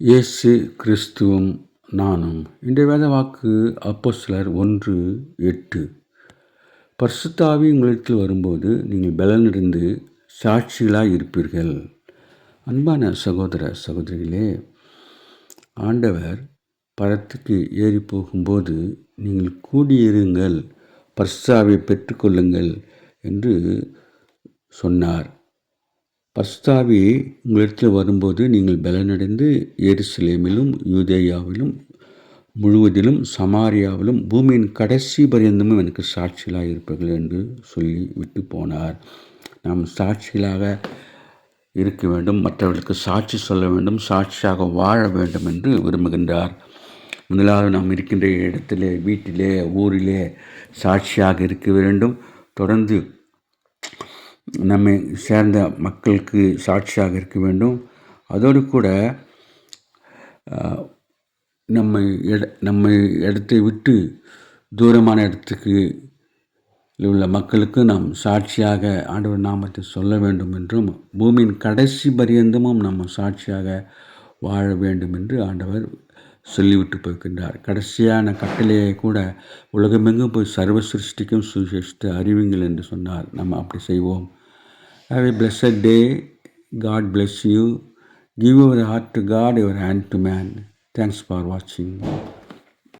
இயேசு கிறிஸ்துவும் நானும். இன்றைய வேத வாக்கு அப்போஸ்தலர் ஒன்று எட்டு. பர்சுத்தாவி உங்களிடத்தில் வரும்போது நீங்கள் பலனிருந்து சாட்சிகளாக இருப்பீர்கள். அன்பான சகோதர சகோதரிகளே ஆண்டவர் படத்துக்கு ஏறி போகும்போது நீங்கள் கூடியிருங்கள் பர்சாவை பெற்றுக்கொள்ளுங்கள் என்று சொன்னார். பஸ்தாவி உங்களிடத்தில் வரும்போது நீங்கள் பலனடைந்து எருசலேமிலும் யூதேயாவிலும் முழுவதிலும் சமாரியாவிலும் பூமியின் கடைசி பரியந்தமும் எனக்கு சாட்சிகளாக இருப்பீர்கள் என்று சொல்லி விட்டு போனார். நாம் சாட்சிகளாக இருக்க வேண்டும் மற்றவர்களுக்கு சாட்சி சொல்ல வேண்டும் சாட்சியாக வாழ வேண்டும் என்று விரும்புகின்றார். முதலாவது நாம் இருக்கின்ற இடத்திலே வீட்டிலே ஊரிலே சாட்சியாக இருக்க வேண்டும். தொடர்ந்து நம்மை சேர்ந்த மக்களுக்கு சாட்சியாக இருக்க வேண்டும். அதோடு கூட நம்மை இட நம்மை இடத்தை விட்டு தூரமான இடத்துக்கு உள்ள மக்களுக்கு நாம் சாட்சியாக ஆண்டவர் நாமத்தை சொல்ல வேண்டும் என்றும் பூமியின் கடைசி பரியந்தமும் நம்ம சாட்சியாக வாழ வேண்டும் என்று ஆண்டவர் சொல்லிவிட்டு போகின்றார் கடைசியான கட்டளையை கூட உலகமெங்கும் போய் சர்வ சிருஷ்டிக்கும் சுவிசேஷத்தை அறிவிங்கள் என்று சொன்னார் நம்ம அப்படி செய்வோம் have a blessed day God bless you give your heart to God your hand to man thanks for வாட்சிங்